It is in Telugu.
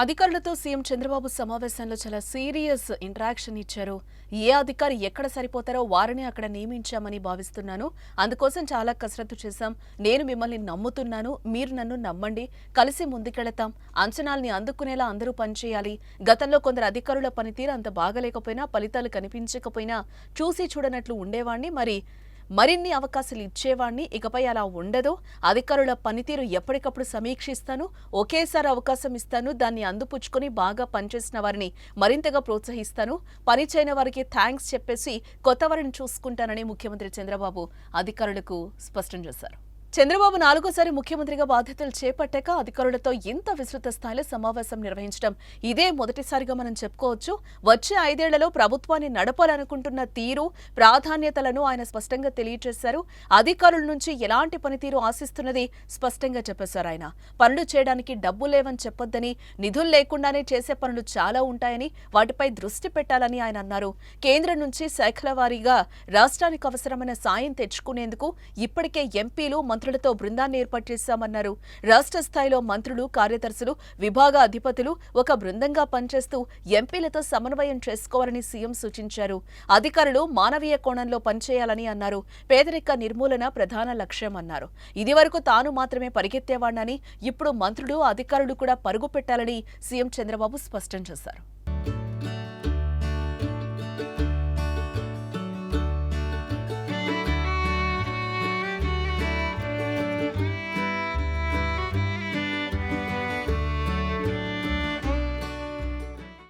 అధికారులతో సీఎం చంద్రబాబు సమావేశంలో చాలా సీరియస్ ఇంటరాక్షన్ ఇచ్చారు. ఏ అధికారి ఎక్కడ సరిపోతారో వారిని అక్కడ నియమించామని భావిస్తున్నాను. అందుకోసం చాలా కసరత్తు చేశాం. నేను మిమ్మల్ని నమ్ముతున్నాను. మీరు నన్ను నమ్మండి. కలిసి ముందుకెళతాం. అంచనాల్ని అందుకునేలా అందరూ పనిచేయాలి. గతంలో కొందరు అధికారుల పనితీరు అంత బాగలేకపోయినా ఫలితాలు కనిపించకపోయినా చూసి చూడనట్లు ఉండేవాణ్ణి. మరి మరిన్ని అవకాశాలు ఇచ్చేవాణ్ణి. ఇకపై అలా ఉండదు. అధికారుల పనితీరు ఎప్పటికప్పుడు సమీక్షిస్తాను. ఒకేసారి అవకాశం ఇస్తాను. దాన్ని అందుపుచ్చుకొని బాగా పనిచేసిన వారిని మరింతగా ప్రోత్సహిస్తాను. పని చేయని వారికి థ్యాంక్స్ చెప్పేసి కొత్త వారిని చూసుకుంటానని ముఖ్యమంత్రి చంద్రబాబు అధికారులకు స్పష్టం చేశారు. చంద్రబాబు నాలుగోసారి ముఖ్యమంత్రిగా బాధ్యతలు చేపట్టాక అధికారులతో ఇంత విస్తృత స్థాయిలో సమావేశం నిర్వహించడం. ఇదే మొదటిసారిగా మనం చెప్పుకోవచ్చు. వచ్చే ఐదేళ్ళలో ప్రభుత్వాన్ని నడపాలనుకుంటున్న తీరు ప్రాధాన్యతలను ఆయన స్పష్టంగా తెలియజేశారు. అధికారుల నుంచి ఎలాంటి పనితీరు ఆశిస్తున్నది స్పష్టంగా చెప్పేశారు ఆయన. పనులు చేయడానికి డబ్బు లేవని చెప్పొద్దని నిధులు లేకుండానే చేసే పనులు చాలా ఉంటాయని వాటిపై దృష్టి పెట్టాలని ఆయన అన్నారు. కేంద్రం నుంచి శాఖల వారీగా రాష్ట్రానికి అవసరమైన సాయం తెచ్చుకునేందుకు ఇప్పటికే ఎంపీలు మంత్రులతో బృందాన్ని ఏర్పాటు చేశామన్నారు. రాష్ట్ర స్థాయిలో మంత్రులు కార్యదర్శులు విభాగ అధిపతులు ఒక బృందంగా పనిచేస్తూ ఎంపీలతో సమన్వయం చేసుకోవాలని సీఎం సూచించారు. అధికారులు మానవీయ కోణంలో పనిచేయాలని అన్నారు. పేదరిక నిర్మూలన ప్రధాన లక్ష్యం అన్నారు. ఇదివరకు తాను మాత్రమే పరిగెత్తేవాణ్ణని ఇప్పుడు మంత్రులు అధికారులు కూడా పరుగు పెట్టాలని సీఎం చంద్రబాబు స్పష్టం చేశారు.